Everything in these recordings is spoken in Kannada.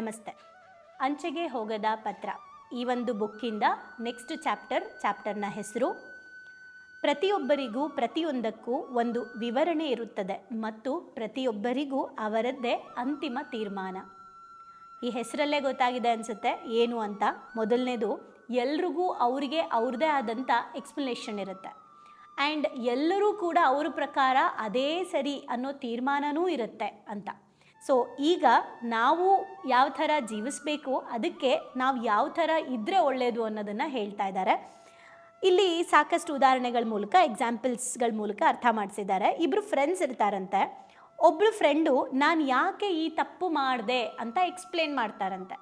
ನಮಸ್ತೆ. ಅಂಚೆಗೆ ಹೋಗದ ಪತ್ರ. ಈ ಒಂದು ಬುಕ್ಕಿಂದ ನೆಕ್ಸ್ಟ್ ಚಾಪ್ಟರ್, ಚಾಪ್ಟರ್ನ ಹೆಸರು, ಪ್ರತಿಯೊಬ್ಬರಿಗೂ ಪ್ರತಿಯೊಂದಕ್ಕೂ ಒಂದು ವಿವರಣೆ ಇರುತ್ತದೆ ಮತ್ತು ಪ್ರತಿಯೊಬ್ಬರಿಗೂ ಅವರದ್ದೇ ಅಂತಿಮ ತೀರ್ಮಾನ. ಈ ಹೆಸರಲ್ಲೇ ಗೊತ್ತಾಗಿದೆ ಅನಿಸುತ್ತೆ, ಏನು ಅಂತ. ಮೊದಲನೇದು, ಎಲ್ರಿಗೂ ಅವರಿಗೆ ಅವ್ರದ್ದೇ ಆದಂಥ ಎಕ್ಸ್ಪ್ಲನೇಷನ್ ಇರುತ್ತೆ. ಆ್ಯಂಡ್ ಎಲ್ಲರೂ ಕೂಡ ಅವ್ರ ಪ್ರಕಾರ ಅದೇ ಸರಿ ಅನ್ನೋ ತೀರ್ಮಾನವೂ ಇರುತ್ತೆ ಅಂತ. ಸೊ ಈಗ ನಾವು ಯಾವ ಥರ ಜೀವಿಸಬೇಕು, ಅದಕ್ಕೆ ನಾವು ಯಾವ ಥರ ಇದ್ದರೆ ಒಳ್ಳೆಯದು ಅನ್ನೋದನ್ನು ಹೇಳ್ತಾ ಇದ್ದಾರೆ. ಇಲ್ಲಿ ಸಾಕಷ್ಟು ಉದಾಹರಣೆಗಳ ಮೂಲಕ ಎಕ್ಸಾಂಪಲ್ಸ್ಗಳ ಮೂಲಕ ಅರ್ಥ ಮಾಡಿಸಿದ್ದಾರೆ. ಇಬ್ಬರು ಫ್ರೆಂಡ್ಸ್ ಇರ್ತಾರಂತೆ. ಒಬ್ಬಳು ಫ್ರೆಂಡು ನಾನು ಯಾಕೆ ಈ ತಪ್ಪು ಮಾಡಿದೆ? ಅಂತ ಎಕ್ಸ್ಪ್ಲೇನ್ ಮಾಡ್ತಾರಂತೆ.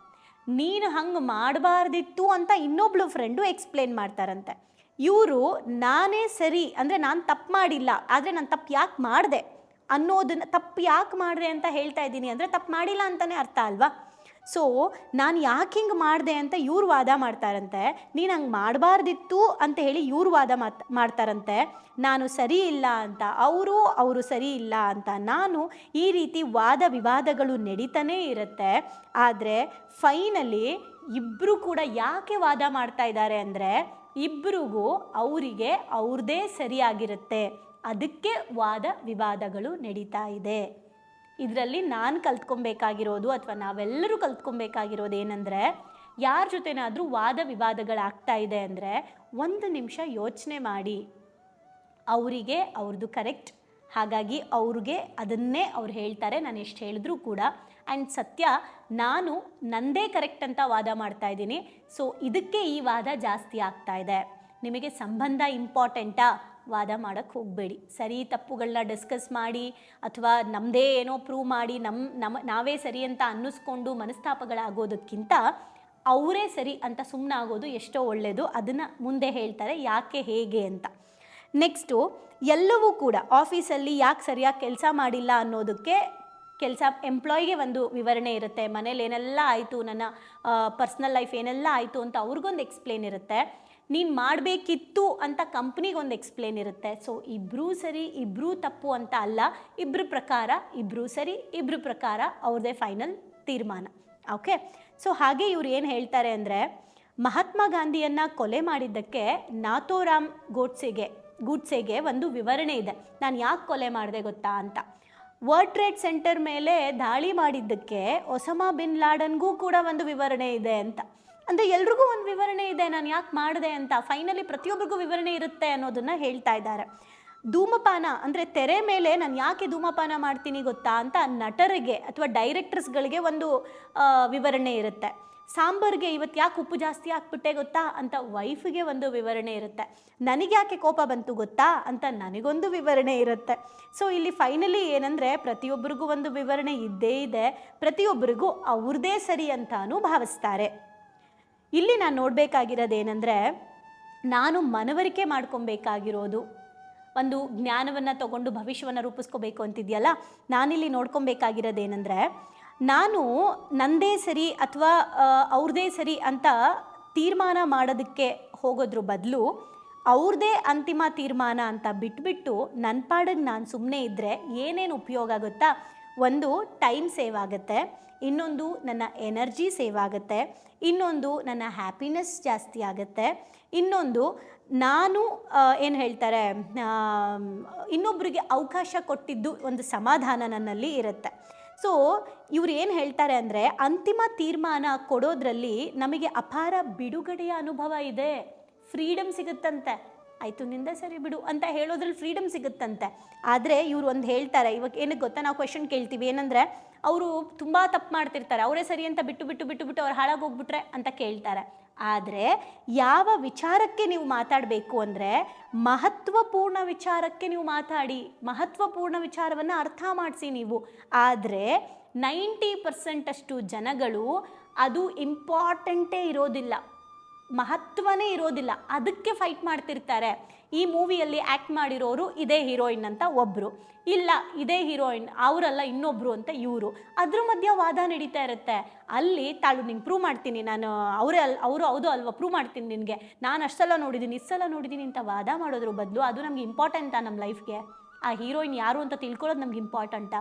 ನೀನು ಹಂಗೆ ಮಾಡಬಾರ್ದಿತ್ತು ಅಂತ ಇನ್ನೊಬ್ಳು ಫ್ರೆಂಡು ಎಕ್ಸ್ಪ್ಲೇನ್ ಮಾಡ್ತಾರಂತೆ. ಇವರು ನಾನೇ ಸರಿ, ಅಂದರೆ ನಾನು ತಪ್ಪು ಮಾಡಿಲ್ಲ, ಆದರೆ ನಾನು ತಪ್ಪು ಯಾಕೆ ಮಾಡಿದೆ? ಅನ್ನೋದನ್ನ ತಪ್ಪು ಯಾಕೆ ಮಾಡಿದೆ ಅಂತ ಹೇಳ್ತಾ ಇದ್ದೀನಿ ಅಂದರೆ ತಪ್ಪು ಮಾಡಿಲ್ಲ ಅಂತಲೇ ಅರ್ಥ ಅಲ್ವಾ? ಸೊ ನಾನು ಯಾಕೆ ಹಿಂಗೆ ಮಾಡಿದೆ ಅಂತ ಇವ್ರು ವಾದ ಮಾಡ್ತಾರಂತೆ, ನೀನು ಹಂಗೆ ಮಾಡಬಾರ್ದಿತ್ತು ಅಂತ ಹೇಳಿ ಇವ್ರು ವಾದ ಮಾತ್, ಮಾಡ್ತಾರಂತೆ, ನಾನು ಸರಿ ಇಲ್ಲ ಅಂತ, ಅವರು ಅವರು ಸರಿ ಇಲ್ಲ ಅಂತ ನಾನು ಈ ರೀತಿ ವಾದ ವಿವಾದಗಳು ನಡೀತಾನೇ ಇರುತ್ತೆ, ಆದರೆ ಫೈನಲಿ ಇಬ್ಬರು ಕೂಡ ಯಾಕೆ ವಾದ ಮಾಡ್ತಾ ಇದ್ದಾರೆ ಅಂದರೆ ಇಬ್ಬರಿಗೂ ಅವರಿಗೆ ಅವ್ರದ್ದೇ ಸರಿಯಾಗಿರುತ್ತೆ ಅದಕ್ಕೆ ವಾದ ವಿವಾದಗಳು ನಡೀತಾ ಇದೆ. ಇದರಲ್ಲಿ ನಾನು ಕಲ್ತ್ಕೊಬೇಕಾಗಿರೋದು ಅಥವಾ ನಾವೆಲ್ಲರೂ ಕಲ್ತ್ಕೊಬೇಕಾಗಿರೋದು ಏನಂದರೆ ಯಾರ ಜೊತೆನಾದರೂ ವಾದ ವಿವಾದಗಳಾಗ್ತಾ ಇದೆ ಅಂದರೆ ಒಂದು ನಿಮಿಷ ಯೋಚನೆ ಮಾಡಿ. ಅವರಿಗೆ ಅವ್ರದ್ದು ಕರೆಕ್ಟ್. ಹಾಗಾಗಿ ಅವ್ರಿಗೆ ಅದನ್ನೇ ಅವ್ರು ಹೇಳ್ತಾರೆ, ನಾನು ಎಷ್ಟು ಹೇಳಿದ್ರೂ ಕೂಡ. ಆ್ಯಂಡ್ ಸತ್ಯ, ನಾನು ನಂದೇ ಕರೆಕ್ಟ್ ಅಂತ ವಾದ ಮಾಡ್ತಾ ಇದ್ದೀನಿ. ಸೊ, ಇದಕ್ಕೆ ಈ ವಾದ ಜಾಸ್ತಿ ಆಗ್ತಾ ಇದೆ. ನಿಮಗೆ ಸಂಬಂಧ ಇಂಪಾರ್ಟೆಂಟಾ? ವಾದ ಮಾಡೋಕ್ಕೆ ಹೋಗಬೇಡಿ. ಸರಿ ತಪ್ಪುಗಳನ್ನ ಡಿಸ್ಕಸ್ ಮಾಡಿ ಅಥವಾ ನಮ್ಮದೇ ಏನೋ ಪ್ರೂವ್ ಮಾಡಿ ನಮ್ಮ ನಮ್ಮ ನಾವೇ ಸರಿ ಅಂತ ಅನ್ನಿಸ್ಕೊಂಡು ಮನಸ್ತಾಪಗಳಾಗೋದಕ್ಕಿಂತ ಅವರೇ ಸರಿ ಅಂತ ಸುಮ್ಮನೆ ಆಗೋದು ಎಷ್ಟೋ ಒಳ್ಳೆಯದು ಅದನ್ನು ಮುಂದೆ ಹೇಳ್ತಾರೆ ಯಾಕೆ ಹೇಗೆ ಅಂತ. ನೆಕ್ಸ್ಟು ಎಲ್ಲವೂ ಕೂಡ ಆಫೀಸಲ್ಲಿ ಯಾಕೆ ಸರಿಯಾಗಿ ಕೆಲಸ ಮಾಡಿಲ್ಲ ಅನ್ನೋದಕ್ಕೆ ಕೆಲಸ ಎಂಪ್ಲಾಯ್ಗೆ ಒಂದು ವಿವರಣೆ ಇರುತ್ತೆ. ಮನೇಲಿ ಏನೆಲ್ಲ ಆಯಿತು, ನನ್ನ ಪರ್ಸ್ನಲ್ ಲೈಫ್ ಏನೆಲ್ಲ ಆಯಿತು ಅಂತ ಅವ್ರಿಗೊಂದು ಎಕ್ಸ್ಪ್ಲೇನ್ ಇರುತ್ತೆ. ನೀನು ಮಾಡಬೇಕಿತ್ತು ಅಂತ ಕಂಪ್ನಿಗೆ ಒಂದು ಎಕ್ಸ್ಪ್ಲೇನ್ ಇರುತ್ತೆ. ಸೊ ಇಬ್ಬರೂ ಸರಿ ಇಬ್ಬರೂ ತಪ್ಪು ಅಂತ ಅಲ್ಲ. ಇಬ್ಬರ ಪ್ರಕಾರ ಇಬ್ಬರೂ ಸರಿ ಇಬ್ಬರ ಪ್ರಕಾರ ಅವ್ರದ್ದೇ ಫೈನಲ್ ತೀರ್ಮಾನ. ಓಕೆ ಸೊ ಹಾಗೆ ಇವ್ರು ಏನು ಹೇಳ್ತಾರೆ ಅಂದರೆ, ಮಹಾತ್ಮ ಗಾಂಧಿಯನ್ನು ಕೊಲೆ ಮಾಡಿದ್ದಕ್ಕೆ ನಾಥೋರಾಮ್ ಗೋಡ್ಸೆಗೆ, ಗೂಡ್ಸೆಗೆ ಒಂದು ವಿವರಣೆ ಇದೆ. ನಾನು ಯಾಕೆ ಕೊಲೆ ಮಾಡಿದೆ ಗೊತ್ತಾ ಅಂತ. ವರ್ಲ್ಡ್ ಟ್ರೇಡ್ ಸೆಂಟರ್ ಮೇಲೆ ದಾಳಿ ಮಾಡಿದ್ದಕ್ಕೆ ಒಸಮಾ ಬಿನ್ ಲಾಡನ್ಗೂ ಕೂಡ ಒಂದು ವಿವರಣೆ ಇದೆ ಅಂತ. ಅಂದರೆ ಎಲ್ರಿಗೂ ಒಂದು ವಿವರಣೆ ಇದೆ, ನಾನು ಯಾಕೆ ಮಾಡಿದೆ ಅಂತ. ಫೈನಲಿ ಪ್ರತಿಯೊಬ್ಬರಿಗೂ ವಿವರಣೆ ಇರುತ್ತೆ ಅನ್ನೋದನ್ನು ಹೇಳ್ತಾ ಇದ್ದಾರೆ. ಧೂಮಪಾನ ಅಂದರೆ ತೆರೆ ಮೇಲೆ ನಾನು ಯಾಕೆ ಧೂಮಪಾನ ಮಾಡ್ತೀನಿ ಗೊತ್ತಾ ಅಂತ ನಟರಿಗೆ ಅಥವಾ ಡೈರೆಕ್ಟರ್ಸ್ಗಳಿಗೆ ಒಂದು ವಿವರಣೆ ಇರುತ್ತೆ. ಸಾಂಬಾರ್ಗೆ ಇವತ್ತು ಯಾಕೆ ಉಪ್ಪು ಜಾಸ್ತಿ ಹಾಕ್ಬಿಟ್ಟೆ ಗೊತ್ತಾ ಅಂತ ವೈಫ್ಗೆ ಒಂದು ವಿವರಣೆ ಇರುತ್ತೆ. ನನಗೆ ಯಾಕೆ ಕೋಪ ಬಂತು ಗೊತ್ತಾ ಅಂತ ನನಗೊಂದು ವಿವರಣೆ ಇರುತ್ತೆ. ಸೊ ಇಲ್ಲಿ ಫೈನಲಿ ಏನಂದರೆ ಪ್ರತಿಯೊಬ್ಬರಿಗೂ ಒಂದು ವಿವರಣೆ ಇದ್ದೇ ಇದೆ. ಪ್ರತಿಯೊಬ್ಬರಿಗೂ ಅವ್ರದ್ದೇ ಸರಿ ಅಂತಾನೂ ಭಾವಿಸ್ತಾರೆ. ಇಲ್ಲಿ ನಾನು ನೋಡಬೇಕಾಗಿರೋದೇನೆಂದರೆ ನಾನು ಮನವರಿಕೆ ಮಾಡ್ಕೊಬೇಕಾಗಿರೋದು. ಒಂದು ಜ್ಞಾನವನ್ನು ತಗೊಂಡು ಭವಿಷ್ಯವನ್ನು ರೂಪಿಸ್ಕೋಬೇಕು ಅಂತಿದೆಯಲ್ಲ, ನಾನಿಲ್ಲಿ ನೋಡ್ಕೊಬೇಕಾಗಿರೋದೇನೆಂದರೆ ನಾನು ನಂದೇ ಸರಿ ಅಥವಾ ಅವ್ರದೇ ಸರಿ ಅಂತ ತೀರ್ಮಾನ ಮಾಡೋದಕ್ಕೆ ಹೋಗೋದ್ರ ಬದಲು ಅವ್ರದ್ದೇ ಅಂತಿಮ ತೀರ್ಮಾನ ಅಂತ ಬಿಟ್ಬಿಟ್ಟು ನನ್ನ ಪಾಡಿಗೆ ನಾನು ಸುಮ್ಮನೆ ಇದ್ದರೆ ಏನೇನು ಉಪಯೋಗ ಆಗುತ್ತಾ ಒಂದು ಟೈಮ್ ಸೇವ್ ಆಗುತ್ತೆ, ಇನ್ನೊಂದು ನನ್ನ ಎನರ್ಜಿ ಸೇವ್ ಆಗುತ್ತೆ, ಇನ್ನೊಂದು ನನ್ನ ಹ್ಯಾಪಿನೆಸ್ ಜಾಸ್ತಿ ಆಗುತ್ತೆ, ಇನ್ನೊಂದು ನಾನು ಏನು ಹೇಳ್ತಾರೆ ಇನ್ನೊಬ್ಬರಿಗೆ ಅವಕಾಶ ಕೊಟ್ಟಿದ್ದು ಒಂದು ಸಮಾಧಾನ ನನ್ನಲ್ಲಿ ಇರುತ್ತೆ. ಸೊ ಇವ್ರು ಏನು ಹೇಳ್ತಾರೆ ಅಂದರೆ, ಅಂತಿಮ ತೀರ್ಮಾನ ಕೊಡೋದ್ರಲ್ಲಿ ನಮಗೆ ಅಪಾರ ಬಿಡುಗಡೆಯ ಅನುಭವ ಇದೆ. ಫ್ರೀಡಮ್ ಸಿಗುತ್ತಂತೆ. ಆಯಿತು, ನಿಂದ ಸರಿ ಬಿಡು ಅಂತ ಹೇಳೋದ್ರಲ್ಲಿ ಫ್ರೀಡಮ್ ಸಿಗುತ್ತಂತೆ. ಆದರೆ ಇವ್ರು ಒಂದು ಹೇಳ್ತಾರೆ, ಇವಾಗ ಏನಕ್ಕೆ ಗೊತ್ತಾ? ನಾವು ಕ್ವೆಶನ್ ಕೇಳ್ತೀವಿ. ಏನಂದರೆ, ಅವರು ತುಂಬ ತಪ್ಪು ಮಾಡ್ತಿರ್ತಾರೆ. ಅವರೇ ಸರಿ ಅಂತ ಬಿಟ್ಟು ಬಿಟ್ಟು ಬಿಟ್ಟು ಬಿಟ್ಟು ಅವ್ರು ಹಾಳಾಗೋಗ್ಬಿಟ್ರೆ ಅಂತ ಕೇಳ್ತಾರೆ. ಆದರೆ ಯಾವ ವಿಚಾರಕ್ಕೆ ನೀವು ಮಾತಾಡಬೇಕು ಅಂದರೆ, ಮಹತ್ವಪೂರ್ಣ ವಿಚಾರಕ್ಕೆ ನೀವು ಮಾತಾಡಿ, ಮಹತ್ವಪೂರ್ಣ ವಿಚಾರವನ್ನು ಅರ್ಥ ಮಾಡಿಸಿ ನೀವು. ಆದರೆ ನೈಂಟಿ ಪರ್ಸೆಂಟಷ್ಟು ಜನಗಳು ಅದು ಇಂಪಾರ್ಟೆಂಟೇ ಇರೋದಿಲ್ಲ. ಮಹತ್ವನೇ ಇರೋದಿಲ್ಲ. ಅದಕ್ಕೆ ಫೈಟ್ ಮಾಡ್ತಿರ್ತಾರೆ. ಈ ಮೂವಿಯಲ್ಲಿ ಆ್ಯಕ್ಟ್ ಮಾಡಿರೋರು ಇದೇ ಹೀರೋಯಿನ್ ಅಂತ ಒಬ್ಬರು ಇಲ್ಲ, ಇದೇ ಹೀರೋಯಿನ್ ಅವರಲ್ಲ ಇನ್ನೊಬ್ಬರು ಅಂತ ಇವರು. ಅದ್ರ ಮಧ್ಯೆ ವಾದ ನಡೀತಾ ಇರುತ್ತೆ. ಅಲ್ಲಿ ತಾಳು ನಿಂಗೆ ಪ್ರೂವ್ ಮಾಡ್ತೀನಿ ನಾನು, ಅವರೇ ಅಲ್, ಅವರು ಹೌದು ಅಲ್ವಾ ಪ್ರೂವ್ ಮಾಡ್ತೀನಿ ನಿನಗೆ. ನಾನು ಅಷ್ಟೆಲ್ಲ ನೋಡಿದ್ದೀನಿ ಇಷ್ಟೆಲ್ಲ ನೋಡಿದ್ದೀನಿ ಅಂತ ವಾದ ಮಾಡೋದ್ರ ಬದಲು ಅದು ನಮ್ಗೆ ಇಂಪಾರ್ಟೆಂಟಾ ನಮ್ಮ ಲೈಫ್ಗೆ ಆ ಹೀರೋಯಿನ್ ಯಾರು ಅಂತ ತಿಳ್ಕೊಳ್ಳೋದು ನಮ್ಗೆ ಇಂಪಾರ್ಟೆಂಟಾ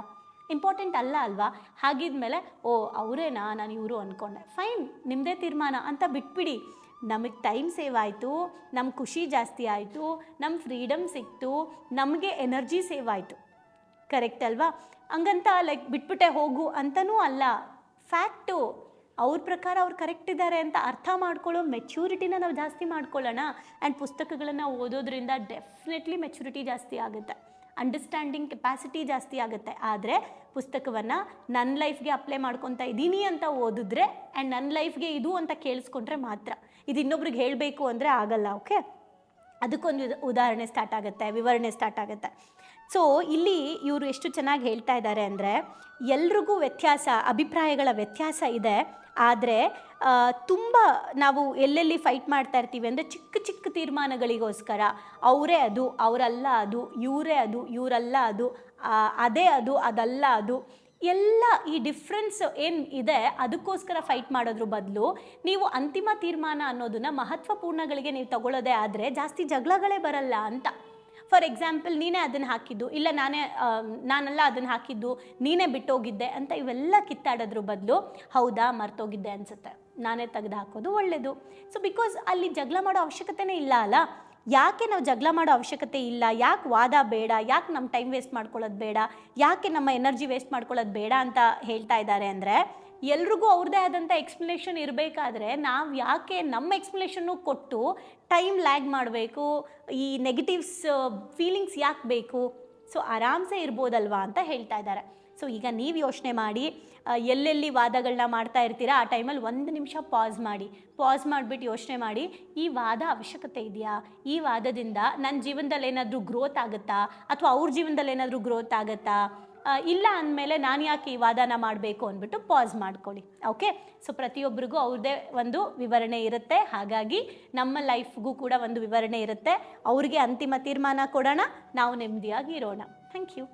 ಇಂಪಾರ್ಟೆಂಟ್ ಅಲ್ಲ ಅಲ್ವಾ? ಹಾಗಿದ್ಮೇಲೆ, ಓ, ಅವರೇನಾ? ನಾನು ಇವರು ಅಂದ್ಕೊಂಡೆ ಫೈನ್ ನಿಮ್ಮದೇ ತೀರ್ಮಾನ ಅಂತ ಬಿಟ್ಬಿಡಿ. ನಮಗೆ ಟೈಮ್ ಸೇವ್ ಆಯಿತು ನಮ್ಮ ಖುಷಿ ಜಾಸ್ತಿ ಆಯಿತು ನಮ್ಮ ಫ್ರೀಡಮ್ ಸಿಕ್ತು, ನಮಗೆ ಎನರ್ಜಿ ಸೇವ್ ಆಯಿತು. ಕರೆಕ್ಟ್ ಅಲ್ವಾ? ಹಂಗಂತ ಲೈಕ್ ಬಿಟ್ಬಿಟ್ಟೆ ಹೋಗು ಅಂತನೂ ಅಲ್ಲ. ಫ್ಯಾಕ್ಟು, ಅವ್ರ ಪ್ರಕಾರ ಅವ್ರು ಕರೆಕ್ಟ್ ಇದ್ದಾರೆ ಅಂತ ಅರ್ಥ ಮಾಡ್ಕೊಳ್ಳೋ ಮೆಚ್ಯೂರಿಟಿನ ನಾವು ಜಾಸ್ತಿ ಮಾಡ್ಕೊಳ್ಳೋಣ. ಆ್ಯಂಡ್ ಪುಸ್ತಕಗಳನ್ನು ಓದೋದ್ರಿಂದ ಡೆಫಿನೆಟ್ಲಿ ಮೆಚ್ಯೂರಿಟಿ ಜಾಸ್ತಿ ಆಗುತ್ತೆ. ಅಂಡರ್ಸ್ಟ್ಯಾಂಡಿಂಗ್ ಕೆಪಾಸಿಟಿ ಜಾಸ್ತಿ ಆಗುತ್ತೆ. ಆದರೆ ಪುಸ್ತಕವನ್ನು ನನ್ನ ಲೈಫ್ಗೆ ಅಪ್ಲೈ ಮಾಡ್ಕೊತಾ ಇದ್ದೀನಿ ಅಂತ ಓದಿದ್ರೆ ಆ್ಯಂಡ್ ನನ್ನ ಲೈಫ್ಗೆ ಇದು ಅಂತ ಕೇಳಿಸ್ಕೊಂಡ್ರೆ ಮಾತ್ರ. ಇದು ಇನ್ನೊಬ್ರಿಗೆ ಹೇಳಬೇಕು ಅಂದರೆ ಆಗಲ್ಲ ಓಕೆ ಅದಕ್ಕೊಂದು ಉದ- ಉದಾಹರಣೆ ಸ್ಟಾರ್ಟ್ ಆಗುತ್ತೆ, ವಿವರಣೆ ಸ್ಟಾರ್ಟ್ ಆಗುತ್ತೆ. ಸೊ ಇಲ್ಲಿ ಇವರು ಎಷ್ಟು ಚೆನ್ನಾಗಿ ಹೇಳ್ತಾ ಇದ್ದಾರೆ ಅಂದರೆ, ಎಲ್ರಿಗೂ ವ್ಯತ್ಯಾಸ, ಅಭಿಪ್ರಾಯಗಳ ವ್ಯತ್ಯಾಸ ಇದೆ. ಆದರೆ ತುಂಬ ನಾವು ಎಲ್ಲೆಲ್ಲಿ ಫೈಟ್ ಮಾಡ್ತಾ ಇರ್ತೀವಿ ಅಂದರೆ ಚಿಕ್ಕ ಚಿಕ್ಕ ತೀರ್ಮಾನಗಳಿಗೋಸ್ಕರ, ಅವರೇ ಅದು, ಅವರಲ್ಲ ಅದು, ಇವರೇ ಅದು, ಇವರಲ್ಲ ಅದು ಅದೇ ಅದು, ಅದಲ್ಲ ಅದು ಎಲ್ಲ ಈ ಡಿಫ್ರೆನ್ಸ್ ಏನು ಇದೆ, ಅದಕ್ಕೋಸ್ಕರ ಫೈಟ್ ಮಾಡೋದ್ರ ಬದಲು ನೀವು ಅಂತಿಮ ತೀರ್ಮಾನ ಅನ್ನೋದನ್ನ ಮಹತ್ವಪೂರ್ಣಗಳಿಗೆ ನೀವು ತಗೊಳ್ಳೋದೇ ಆದರೆ ಜಾಸ್ತಿ ಜಗಳಗಳೇ ಬರಲ್ಲ ಅಂತ. ಫಾರ್ ಎಕ್ಸಾಂಪಲ್ ನೀನೇ ಅದನ್ನು ಹಾಕಿದ್ದು, ಇಲ್ಲ ನಾನೇ ನಾನೆಲ್ಲ ಅದನ್ನು ಹಾಕಿದ್ದು, ನೀನೇ ಬಿಟ್ಟೋಗಿದ್ದೆ ಅಂತ ಇವೆಲ್ಲ ಕಿತ್ತಾಡೋದ್ರ ಬದಲು ಹೌದಾ, ಮರ್ತೋಗಿದ್ದೆ ಅನಿಸುತ್ತೆ. ನಾನೇ ತೆಗೆದು ಹಾಕೋದು ಒಳ್ಳೆಯದು ಸೊ ಬಿಕಾಸ್ ಅಲ್ಲಿ ಜಗಳ ಮಾಡೋ ಅವಶ್ಯಕತೆನೇ ಇಲ್ಲ ಅಲ್ಲ ಯಾಕೆ ನಾವು ಜಗಳ ಮಾಡೋ ಅವಶ್ಯಕತೆ ಇಲ್ಲ? ಯಾಕೆ ವಾದ ಬೇಡ? ಯಾಕೆ ನಮ್ಮ ಟೈಮ್ ವೇಸ್ಟ್ ಮಾಡ್ಕೊಳ್ಳೋದು ಬೇಡ? ಯಾಕೆ ನಮ್ಮ ಎನರ್ಜಿ ವೇಸ್ಟ್ ಮಾಡ್ಕೊಳ್ಳೋದು ಬೇಡ ಅಂತ ಹೇಳ್ತಾ ಇದ್ದಾರೆ ಅಂದರೆ, ಎಲ್ರಿಗೂ ಅವ್ರದ್ದೇ ಆದಂಥ ಎಕ್ಸ್ಪ್ಲನೇಷನ್ ಇರಬೇಕಾದ್ರೆ ನಾವು ಯಾಕೆ ನಮ್ಮ ಎಕ್ಸ್ಪ್ಲನೇಷನ್ನು ಕೊಟ್ಟು ಟೈಮ್ ಲ್ಯಾಗ್ ಮಾಡಬೇಕು? ಈ ನೆಗೆಟಿವ್ಸ್ ಫೀಲಿಂಗ್ಸ್ ಯಾಕೆ ಬೇಕು? ಸೊ ಆರಾಮ್ಸೆ ಇರ್ಬೋದಲ್ವಾ ಅಂತ ಹೇಳ್ತಾ ಇದ್ದಾರೆ. ಸೊ ಈಗ ನೀವು ಯೋಚನೆ ಮಾಡಿ ಎಲ್ಲೆಲ್ಲಿ ವಾದಗಳನ್ನ ಮಾಡ್ತಾ ಇರ್ತೀರಾ, ಆ ಟೈಮಲ್ಲಿ ಒಂದು ನಿಮಿಷ ಪಾಸ್ ಮಾಡಿ. ಪಾಸ್ ಮಾಡಿಬಿಟ್ಟು ಯೋಚನೆ ಮಾಡಿ, ಈ ವಾದ ಅವಶ್ಯಕತೆ ಇದೆಯಾ? ಈ ವಾದದಿಂದ ನನ್ನ ಜೀವನದಲ್ಲಿ ಏನಾದರೂ ಗ್ರೋತ್ ಆಗುತ್ತಾ? ಅಥವಾ ಅವ್ರ ಜೀವನದಲ್ಲಿ ಏನಾದರೂ ಗ್ರೋತ್ ಆಗುತ್ತಾ? ಇಲ್ಲ ಅಂದಮೇಲೆ ನಾನು ಯಾಕೆ ಈ ವಾದನ ಮಾಡಬೇಕು ಅಂದ್ಬಿಟ್ಟು ಪಾಸ್ ಮಾಡ್ಕೊಳ್ಳಿ. ಓಕೆ ಸೊ ಪ್ರತಿಯೊಬ್ಬರಿಗೂ ಅವ್ರದೇ ಒಂದು ವಿವರಣೆ ಇರುತ್ತೆ. ಹಾಗಾಗಿ ನಮ್ಮ ಲೈಫ್ಗೂ ಕೂಡ ಒಂದು ವಿವರಣೆ ಇರುತ್ತೆ. ಅವ್ರಿಗೆ ಅಂತಿಮ ತೀರ್ಮಾನ ಕೊಡೋಣ, ನಾವು ನೆಮ್ಮದಿಯಾಗಿ ಇರೋಣ. Thank you